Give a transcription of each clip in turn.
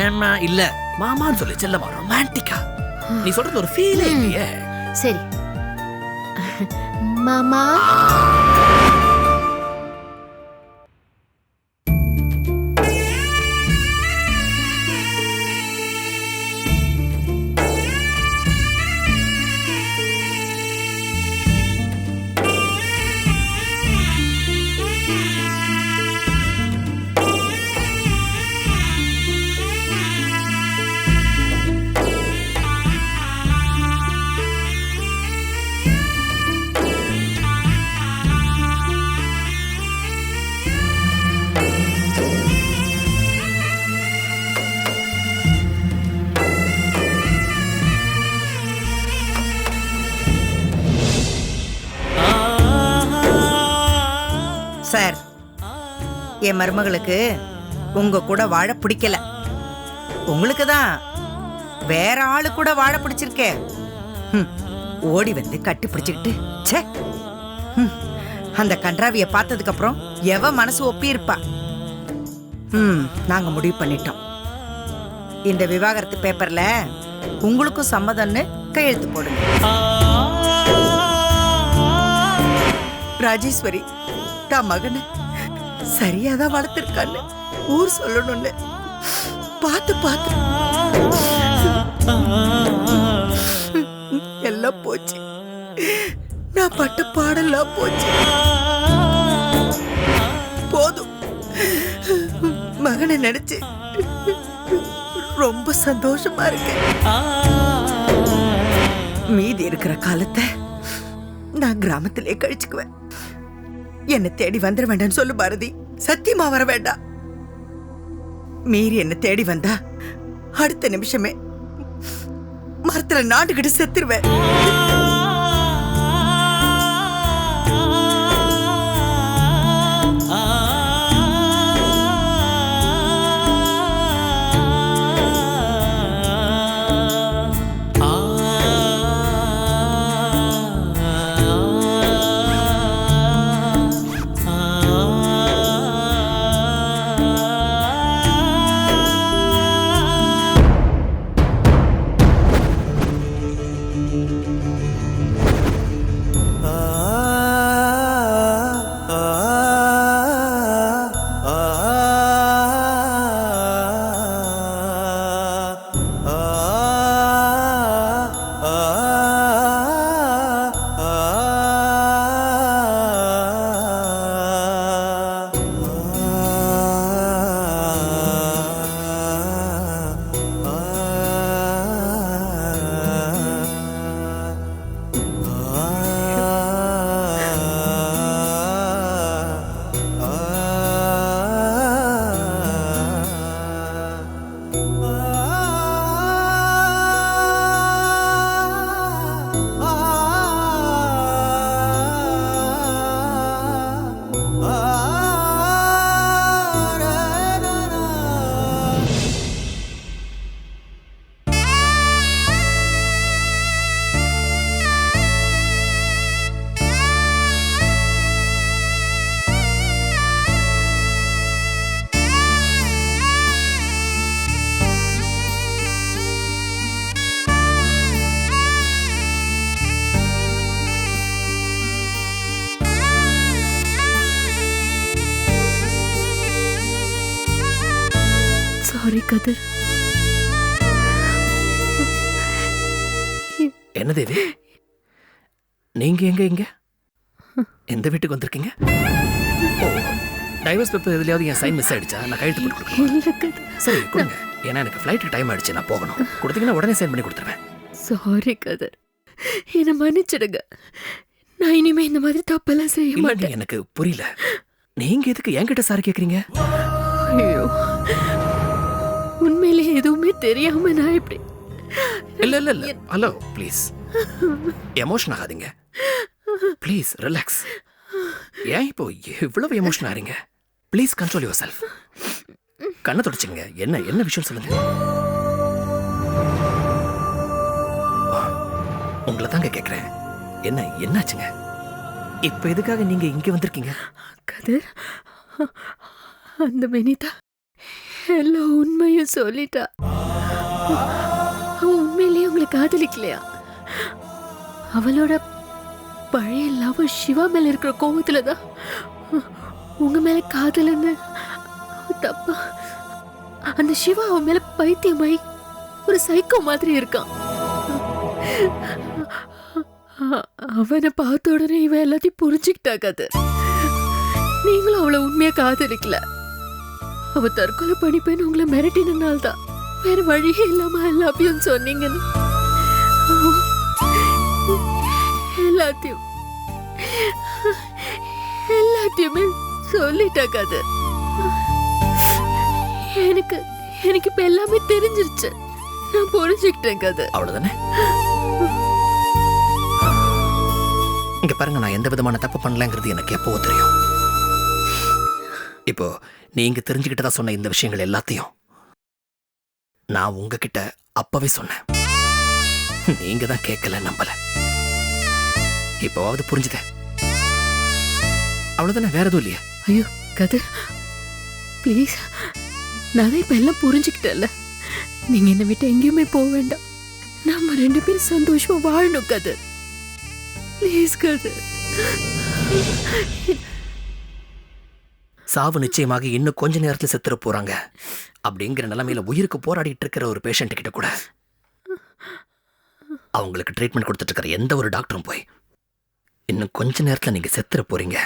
மாமா இல்ல மாமான்னு சொல்லி செல்லமா ரொமான்டிக்கா நீ சொல்றது ஒரு ஃபீலே இல்லையே? சரி. மாமா? என் மருமகளுக்கு உங்க கூட வாழ பிடிக்கல. உங்களுக்கு தான் வேற ஆளு கூட வாழ பிடிச்சிருக்கே. ஓடி வந்து கட்டி பிடிச்சுக்கிட்டு சே அந்த கன்றாவிய பார்த்ததுக்கு அப்புறம் எவ மனசு ஒப்பி இருப்பா ம் நாங்க முடிவு பண்ணிட்டோம். இந்த விவாகரத்து பேப்பர்ல உங்களுக்கும் சம்மதம்னு கையெழுத்து போடுங்க. ராஜேஸ்வரி தான் மகனை. சரியாதான் வளர்த்துருக்கான்னு ஊர் சொல்லணும்னு. பார்த்து பார்த்து. எல்லாம் போச்சு. நான் பட்ட பாடெல்லாம் போச்சு. போதும். மகனை நினைச்சு ரொம்ப சந்தோஷமா இருக்கு. மீதி இருக்கிற காலத்தை நான் கிராமத்திலே கழிச்சுக்குவேன். என்னை தேடி வந்துட வேண்டாம்னு சொல்லு பாரதி. சத்தியமா வர வேண்டாம். மீறி என்ன தேடி வந்தா அடுத்த நிமிஷமே மரத்துல நாட்டுக்கிட்டு செத்துருவேன். நீங்க எங்க இங்க? எந்த வீட்டுக்கு வந்திருக்கீங்க? டைவர்ஸ் பேப்பர் எதுலயாவது என் சைன் மிஸ் ஆயிடுச்சா? நான் கையெழுத்து போட்டு கொடுக்கணும்? சரி கொடுங்க. ஏன்னா எனக்கு ஃப்ளைட்டுக்கு டைம் ஆயிடுச்சு நான் போகணும். கொடுத்தீங்கன்னா உடனே சைன் பண்ணி கொடுத்துருவேன். சாரி கதிர் என்னை மன்னிச்சிடுங்க. நான் இனிமே இந்த மாதிரி தப்பெல்லாம் செய்ய மாட்டேன். எனக்கு புரியல. நீங்க எதுக்கு என்கிட்ட சாரி கேக்குறீங்க? ஐயோ. உண்மையிலே எதுவுமே தெரியாம நான் இப்படி இல்ல இல்ல இல்ல. ஹலோ ப்ளீஸ் எமோஷன் ஆகாதீங்க. ப்ளீஸ் ரிலாக்ஸ் ஏன் இப்போ இவ்வளவு எமோஷன் ஆறீங்க? ப்ளீஸ் கண்ட்ரோல் யுவர் செல்ஃப் கண்ணை தொடச்சிங்க. என்ன என்ன விஷயம் சொல்லுங்க உங்களை தாங்க கேட்குறேன் என்ன என்னாச்சுங்க? இப்போ எதுக்காக நீங்க இங்கே வந்திருக்கீங்க? கதிர் அந்த வினிதா எல்லா உண்மையும் சொல்லிட்டா. உண்மையிலேயே உங்களை காதலிக்கலையா? அவளோட பழைய லவ் சிவா மேல இருக்கிற கோவத்துல தான் உங்க மேல காதலன்னு. தப்பா. அந்த சிவா அவன் மேல பைத்தியமாயி ஒரு சைக்கோ மாதிரி இருக்கான். அவனை பார்த்த உடனே இவன் எல்லாத்தையும் புரிஞ்சுக்கிட்டா கதை நீங்களும் அவளை உண்மையா காதலிக்கல. அவ தற்கொலை பண்ணிப்பேன்னு உங்களை மிரட்டினால்தான் வேற வழியே இல்லாம எல்லாத்தையும் சொன்னீங்கன்னு. எல்லாத்தையும் எல்லாத்தையுமே சொல்லிட்டா கதை. எனக்கு எனக்கு இப்ப எல்லாமே தெரிஞ்சிருச்சு. நான் புரிஞ்சுக்கிட்டேன் கதை. அவ்வளவுதானே? இங்க பாருங்க நான் எந்த விதமான தப்பு பண்ணலங்கிறது எனக்கு எப்பவோ தெரியும். இப்போ நீங்க தெரிஞ்சுக்கிட்டதா சொன்ன இந்த விஷயங்கள் எல்லாத்தையும் நான் உங்ககிட்ட அப்பவே சொன்னேன். நீங்க தான் கேட்கல நம்பல. இப்போவாவது புரிஞ்சுதே. அவ்வளவுதானே வேற எதுவும் இல்லையா? ஐயோ கதிர் ப்ளீஸ் நான் தான் இப்ப எல்லாம் புரிஞ்சுக்கிட்டேன்ல. நீங்க என்னை விட்டு எங்கேயுமே போக வேண்டாம். நம்ம ரெண்டு பேரும் சந்தோஷமா வாழணும் கதிர். ப்ளீஸ் கதிர். சாவு நிச்சயமாக இன்னும் கொஞ்ச நேரத்துல செத்துற போறாங்க. அப்படிங்கிற நிலைமையில உயிருக்கு போராடிட்டு இருக்கிற ஒரு பேஷண்ட் கிட்ட கூட. அவங்களுக்கு ட்ரீட்மெண்ட் கொடுத்துட்டு இருக்கிற எந்த ஒரு டாக்டரும் போய் இன்னும் கொஞ்ச நேரத்தில் நீங்க செத்துற போறீங்க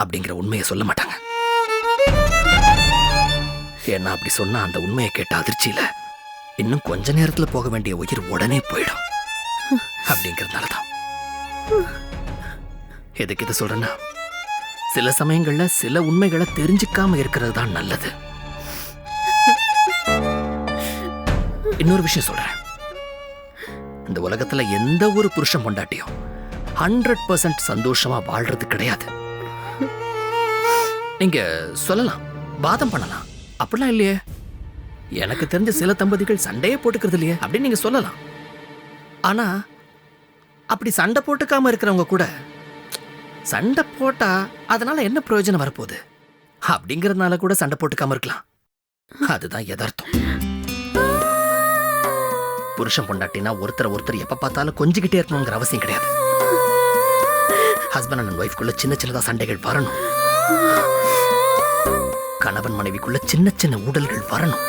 அப்படிங்கிற உண்மையை சொல்ல மாட்டாங்க. ஏன்னா அப்படி சொன்னா அந்த உண்மையை கேட்ட அதிர்ச்சியில இன்னும் கொஞ்ச நேரத்தில் போக வேண்டிய உயிர் உடனே போயிடும். அப்படிங்கிறதுனால தான். எதுக்கு இதை சொல்றேன்னா சில சமயங்கள்ல சில உண்மைகளை தெரிஞ்சுக்காம இருக்கிறது தான் நல்லது. இன்னொரு விஷயம் சொல்றேன். இந்த உலகத்துல எந்த ஒரு புருஷன் கொண்டாட்டியும் ஹண்ட்ரட் பர்சன்ட் சந்தோஷமா வாழ்றது கிடையாது. நீங்க சொல்லலாம் வாதம் பண்ணலாம். அப்படிலாம் இல்லையே. எனக்கு தெரிஞ்ச சில தம்பதிகள் சண்டையே போட்டுக்கிறது இல்லையே அப்படின்னு நீங்க சொல்லலாம். ஆனா அப்படி சண்டை போட்டுக்காம இருக்கிறவங்க கூட சண்டை போட்டா அதனால என்ன பிரயோஜனம் வரப்போகுது? அப்படிங்கறதுனால கூட சண்டை போட்டுக்காம இருக்கலாம். அதுதான் யதார்த்தம். புருஷன் பொண்டாட்டினா ஒருத்தர் ஒருத்தர் எப்ப பார்த்தாலும் கொஞ்சிக்கிட்டே இருக்கணுங்கிற அவசியம் கிடையாது. ஹஸ்பண்ட் அண்ட் ஒய்ஃப்குள்ள சின்ன சின்னதா சண்டைகள் வரணும். கணவன் மனைவிக்குள்ள சின்ன சின்ன ஊடல்கள் வரணும்.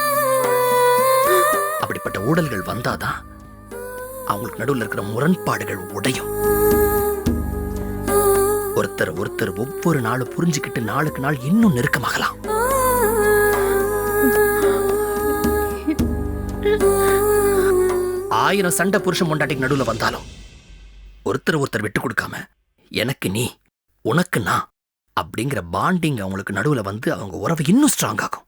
அப்படிப்பட்ட ஊடல்கள் வந்தாதான் அவங்களுக்கு நடுவில் இருக்கிற முரண்பாடுகள் உடையும். ஒருத்தர் ஒருத்தர் ஒவ்வொரு நாளும் புரிஞ்சுக்கிட்டு நாளுக்கு நாள் இன்னும் நெருக்கமாகலாம். ஆயிரம் சண்டை புருஷன் கொண்டாட்டிக்கு நடுவுல வந்தாலும் ஒருத்தர் ஒருத்தர் விட்டு கொடுக்காம எனக்கு நீ உனக்கு நான் அப்படிங்கிற பாண்டிங் அவங்களுக்கு நடுவுல வந்து அவங்க உறவை இன்னும் ஸ்ட்ராங் ஆகும்.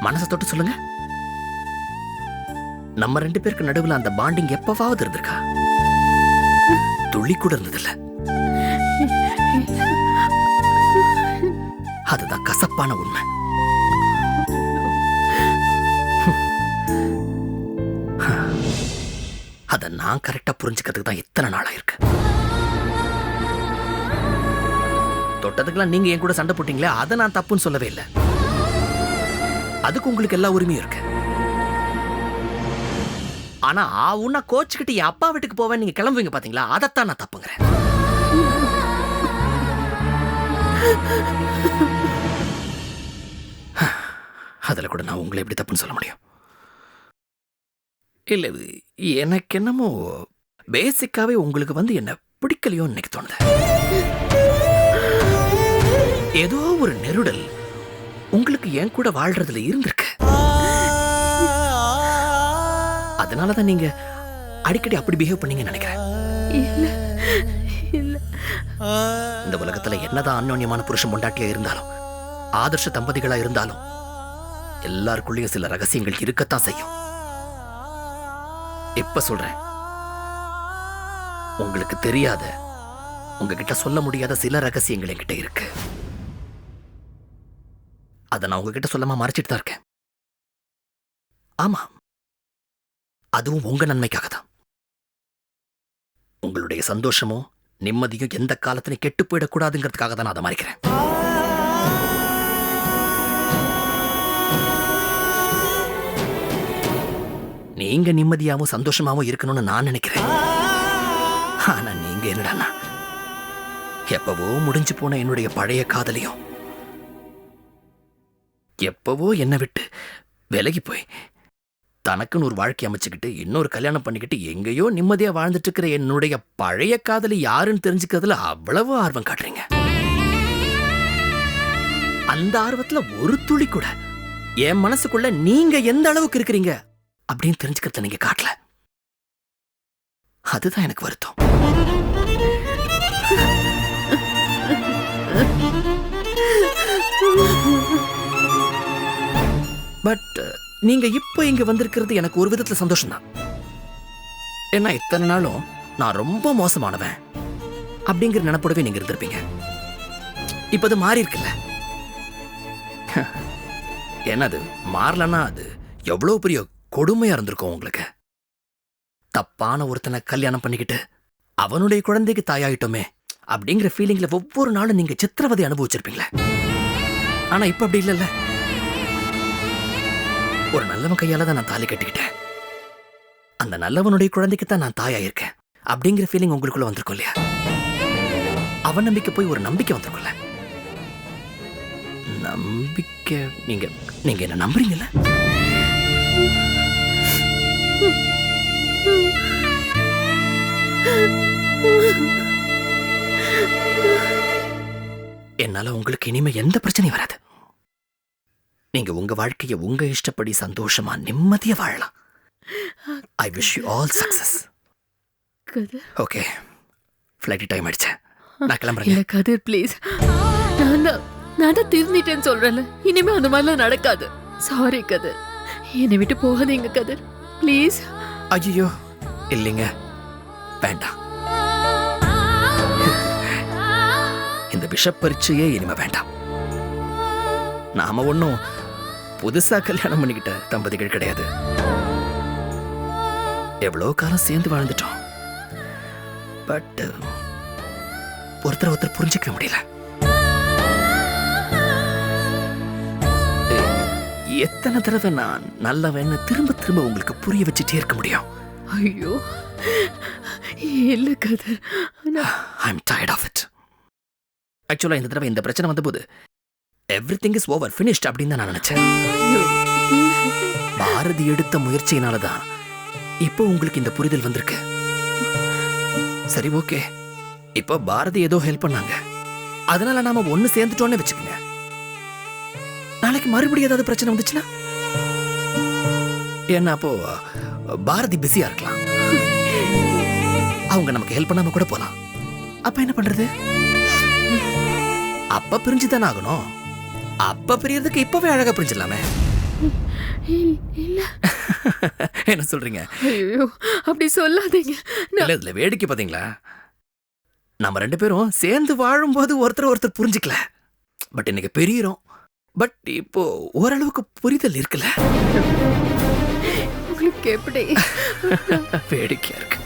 மனசை தொட்டு சொல்லுங்க. நம்ம ரெண்டு பேருக்கு நடுவுல அந்த பாண்டிங் எப்பவாவது இருந்திருக்கா? துள்ளி கூட இருந்ததில்ல. அதுதான் கசப்பான உண்மை. நான் கரெக்டா புரிஞ்சுக்கிறதுக்கு தான் இத்தனை நாளா இருக்கு தொட்டதுக்கெல்லாம் நீங்க என் கூட சண்டை போட்டீங்களே அதை நான் தப்புன்னு சொல்லவே இல்லை. அதுக்கு உங்களுக்கு எல்லா உரிமையும் இருக்கு. ஆனா ஆவுன்னா கோச்சுக்கிட்டு என் அப்பா வீட்டுக்கு போவேன் நீங்க கிளம்புவீங்க பாத்தீங்களா? அதைத்தான் நான் தப்புங்கிறேன். அதில் கூட நான் உங்களை எப்படி தப்புன்னு சொல்ல முடியும்? இல்ல எனக்கு என்னமோ பேசிக்காவே உங்களுக்கு வந்து என்ன பிடிக்கலையோன்னு எனக்கு தோணுது ஏதோ ஒரு நெருடல் உங்களுக்கு என் கூட வாழ்றதுல இருந்திருக்கு. அதனாலதான் நீங்க அடிக்கடி அப்படி பிஹேவ் பண்ணீங்கன்னு நினைக்கிறேன். இந்த உலகத்துல என்னதான் அந்யோன்யமான புருஷன் பொண்டாட்டியா இருந்தாலும் ஆதர்ஷ தம்பதிகளா இருந்தாலும் எல்லாருக்குள்ளேயும் சில ரகசியங்கள் இருக்கத்தான் செய்யும். இப்ப சொல்றேன்? உங்களுக்கு தெரியாத உங்ககிட்ட சொல்ல முடியாத சில ரகசியங்கள் என்கிட்ட இருக்கு. அதை நான் உங்ககிட்ட சொல்லாம மறைச்சிட்டு தான் இருக்கேன். ஆமா. அதுவும் உங்க நன்மைக்காக தான் உங்களுடைய சந்தோஷமோ நிம்மதியும் எந்த காலத்திலையும் கெட்டு போயிடக்கூடாதுங்கிறதுக்காக தான் நான் அதை மறைக்கிறேன். நீங்க நிம்மதியாவும் சந்தோஷமாவும் இருக்கணும்னு நான் நினைக்கிறேன். ஆனா நீங்க என்னடா எப்பவோ முடிஞ்சு போன என்னுடைய பழைய காதலியும் எப்பவோ என்னை விட்டு விலகி போய் தனக்குன்னு ஒரு வாழ்க்கை அமைச்சுக்கிட்டு இன்னொரு கல்யாணம் பண்ணிக்கிட்டு எங்கேயோ நிம்மதியா வாழ்ந்துட்டு இருக்கிற என்னுடைய பழைய காதலி யாருன்னு தெரிஞ்சுக்கிறதுல அவ்வளவு ஆர்வம் காட்டுறீங்க. அந்த ஆர்வத்துல ஒரு துளி கூட என் மனசுக்குள்ள நீங்க எந்த அளவுக்கு இருக்கிறீங்க? அப்படின்னு தெரிஞ்சுக்கிறத நீங்க காட்டல. அதுதான் எனக்கு வருத்தம். பட் நீங்க இப்போ இங்க வந்திருக்கிறது எனக்கு ஒரு விதத்துல சந்தோஷம்தான். ஏன்னா இத்தனை நாளும் நான் ரொம்ப மோசமானவன் அப்படிங்கிற நினப்படவே நீங்க இருந்திருப்பீங்க. இப்ப அது மாறி இருக்குல்ல. என்னது மாறலன்னா அது எவ்வளவு பெரிய கொடுமையா இருந்திருக்கும் உங்களுக்கு. தப்பான ஒருத்தனை கல்யாணம் பண்ணிக்கிட்டு அவனுடைய குழந்தைக்கு தாயாயிட்டோமே அப்படிங்கிற ஃபீலிங்ல ஒவ்வொரு நாளும் நீங்க சித்திரவதை அனுபவிச்சிருப்பீங்களே. ஆனா இப்ப அப்படி இல்லைல்ல. ஒரு நல்லவன் கையால தான் நான் தாலி கட்டிக்கிட்டேன். அந்த நல்லவனுடைய குழந்தைக்கு தான் நான் தாயாயிருக்கேன் அப்படிங்கிற ஃபீலிங் உங்களுக்குள்ள வந்திருக்கும் இல்லையா? அவன் நம்பிக்கை போய் ஒரு நம்பிக்கை வந்திருக்கும்ல. நம்பிக்கை நீங்க நீங்க என்ன நம்புறீங்கல்ல? என்னால உங்களுக்கு இனிமே எந்த பிரச்சனையும் வராது. நீங்க உங்க வாழ்க்கைய உங்க இஷ்டப்படி சந்தோஷமா நிம்மதியா வாழலாம். I wish you all success okay flight time ஆயிடுச்சு. நான் கிளம்புறேன் இல்ல கதிர் ப்ளீஸ் நான் தான் நான் தான் திருந்திட்டேன்னு சொல்றேன்ல. இனிமே அந்த மாதிரிலாம் நடக்காது. சாரி கதிர். என்னை விட்டு போகாதீங்க கதிர். ப்ளீஸ். ஐயோ இல்லைங்க வேண்டாம். இந்த பிஷப் பரீட்சையே இனிமே வேண்டாம். நாம ஒன்றும் புதுசா கல்யாணம் பண்ணிக்கிட்ட தம்பதிகள் கிடையாது. எவ்வளோ காலம் சேர்ந்து வாழ்ந்துட்டோம். பட் ஒருத்தர் ஒருத்தர் புரிஞ்சுக்க முடியல. எத்தனை தடவை நான் நல்லவன்னு திரும்ப திரும்ப உங்களுக்கு புரிய வச்சுட்டே இருக்க முடியும்? ஐயோ. இல்ல Kathir. I'm tired of it ஆக்சுவலாக இந்த தடவை இந்த பிரச்சனை வந்தபோது everything is over finished அப்படின்னு தான் நான் நினைச்சேன். பாரதி எடுத்த முயற்சியினால தான் இப்போ உங்களுக்கு இந்த புரிதல் வந்திருக்கு. சரி ஓகே இப்போ பாரதி ஏதோ ஹெல்ப் பண்ணாங்க. அதனால நாம ஒன்னு சேர்ந்துட்டோம்னு வச்சுக்கோங்க. நாளைக்கு மறுபடியும் ஏதாவது பிரச்சனை வந்துச்சுன்னா? ஏன்னா அப்போ பாரதி பிஸியா இருக்கலாம். அவங்க நமக்கு ஹெல்ப் பண்ணாம கூட போலாம். அப்ப என்ன பண்றது? அப்ப பிரிஞ்சுதானே ஆகணும். அப்ப பிரியறதுக்கு இப்பவே அழகா பிரிஞ்சிடலாமே. என்ன சொல்றீங்க? ஐயோ அப்படி சொல்லாதீங்க. இல்ல இதுல வேடிக்கை பாத்தீங்களா? நம்ம ரெண்டு பேரும் சேர்ந்து வாழும்போது ஒருத்தர் ஒருத்தர் புரிஞ்சுக்கல. பட் இன்னைக்கு பெரியறோம். பட் இப்போ ஓரளவுக்கு புரிதல் இருக்குல்ல? உங்களுக்கு எப்படி? வேடிக்கையா இருக்கு.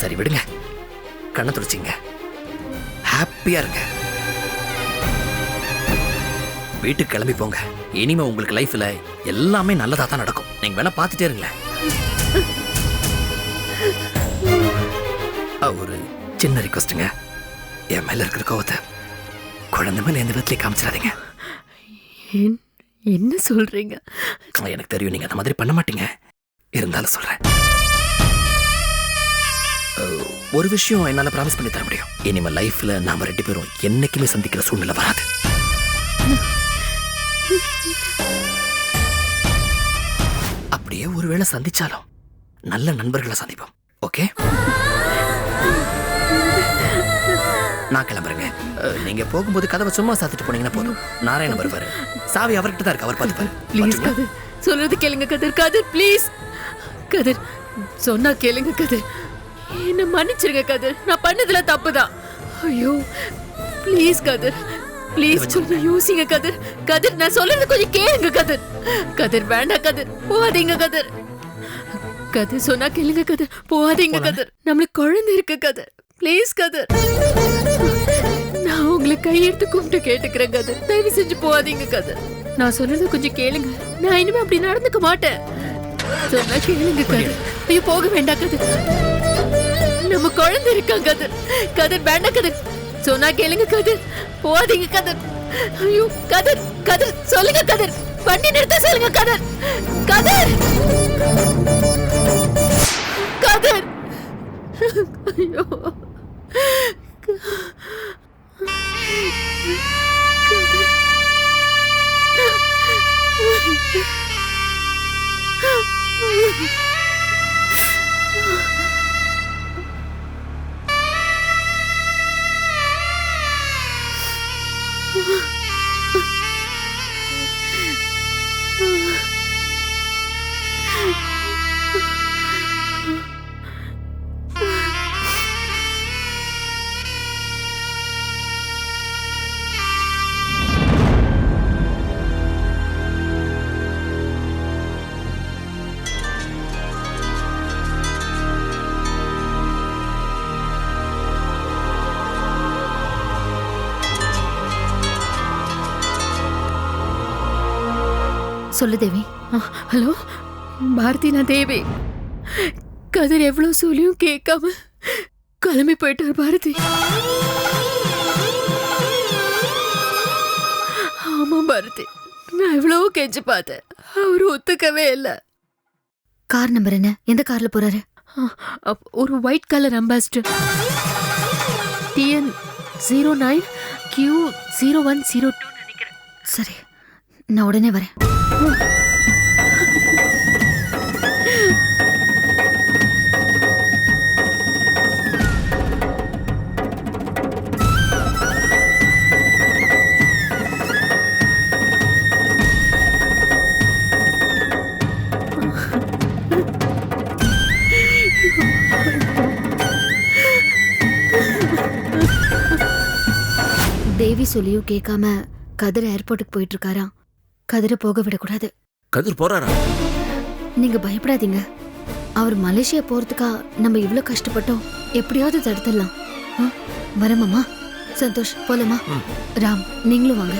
சரி விடுங்க. கண்ணை துடிச்சிங்க. ஹாப்பியா இருங்க. வீட்டுக்கு கிளம்பி போங்க. இனிமே உங்களுக்கு லைஃப்ல எல்லாமே நல்லதா தான் நடக்கும். நீங்க வேணா பார்த்துட்டே இருங்களேன். ஒரு சின்ன ரிக்வஸ்ட்டுங்க என் மேல இருக்கிற கோவத்தை குழந்தை மேல எந்த விதத்துலயும் காமிச்சிடாதீங்க. என்- என்ன சொல்றீங்க? எனக்கு தெரியும் நீங்க அந்த மாதிரி பண்ண மாட்டீங்க. இருந்தாலும் சொல்றேன். அஹ், ஒரு விஷயம் என்னால ப்ராமிஸ் பண்ணி தர முடியும். இனிமே லைஃப்ல நாம ரெண்டு பேரும் என்னைக்குமே சந்திக்கிற சூழ்நிலை வராது. அப்படியே ஒருவேளை சந்திச்சாலும் நல்ல நண்பர்களை சந்திப்போம். ஓகே நான் கிளம்புறேங்க. நீங்க போகும்போது கதவை சும்மா சாத்திட்டு போனீங்கன்னா போதும். நாராயணன் வருவாரு. சாவி அவர்கிட்ட தான் இருக்கு. அவர் பார்த்துப்பாரு ப்ளீஸ்? கதிர். சொல்றது கேளுங்க கதிர். கதிர் ப்ளீஸ் கதிர் சொன்னா கேளுங்க கதிர். என்ன மன்னிச்சிருங்க கதிர். நான் பண்ணதுல தப்புதான் ஐயோ ப்ளீஸ் கதிர். ப்ளீஸ் கொஞ்சம் யோசிங்க கதிர். கதிர் நான் சொல்றது கொஞ்சம் கேளுங்க கதிர். கதிர் வேண்டாம் கதிர். போகாதீங்க கதிர். கதிர் சொன்னா கேளுங்க கதிர். போகாதீங்க கதிர். நம்மளுக்கு குழந்தை இருக்கு கதிர். ப்ளீஸ் கதிர். நான் உங்களை கையெடுத்து கும்பிட்டு கேட்டுக்கிறேன் கதை. தயவு செஞ்சு போகாதீங்க கதை. நான் சொல்றது கொஞ்சம் கேளுங்க. நான் இனிமே அப்படி நடந்துக்க மாட்டேன். சொன்னா கேளுங்க கதை. ஐயோ போக வேண்டாம் கதை. நம்ம குழந்தை இருக்கா கதை? கதை வேண்டாம் கதை. சொன்னா கேளுங்க கதிர் போகாதீங்க கதை. ஐயோ கதர் கதர் சொல்லுங்க கதர் வண்டி நிறுத்த சொல்லுங்க கதர் கதர் கதர் ஐயோ. சொல்லு தேவி. ஹலோ? பாரதி நான் தேவி. கதிர் எவ்வளவு சொல்லியும் கேட்காம கிளம்பி போயிட்டார் பாரதி. ஆமா பாரதி நான் எவ்வளவோ கெஞ்சி பார்த்தேன். அவர் ஒத்துக்கவே இல்லை. கார் நம்பர் என்ன? எந்த கார்ல போறாரு? ஒரு white colour Ambassador TN zero nine Q zero one zero two நினைக்கிறேன். சரி நான் உடனே வரேன். தேவி சொல்லியும் கேட்காம கதிர் ஏர்போர்ட்டுக்கு போயிட்டு இருக்காராம். கதிரை போக விடக்கூடாது. கதிர் போறாரா? நீங்க பயப்படாதீங்க. அவர் மலேசியா போறதுக்கா நம்ம இவ்ளோ கஷ்டப்பட்டோம். எப்படியாவது தடுத்துடலாம். வரமாமா சந்தோஷ் போலாமா? ராம் நீங்களும் வாங்க.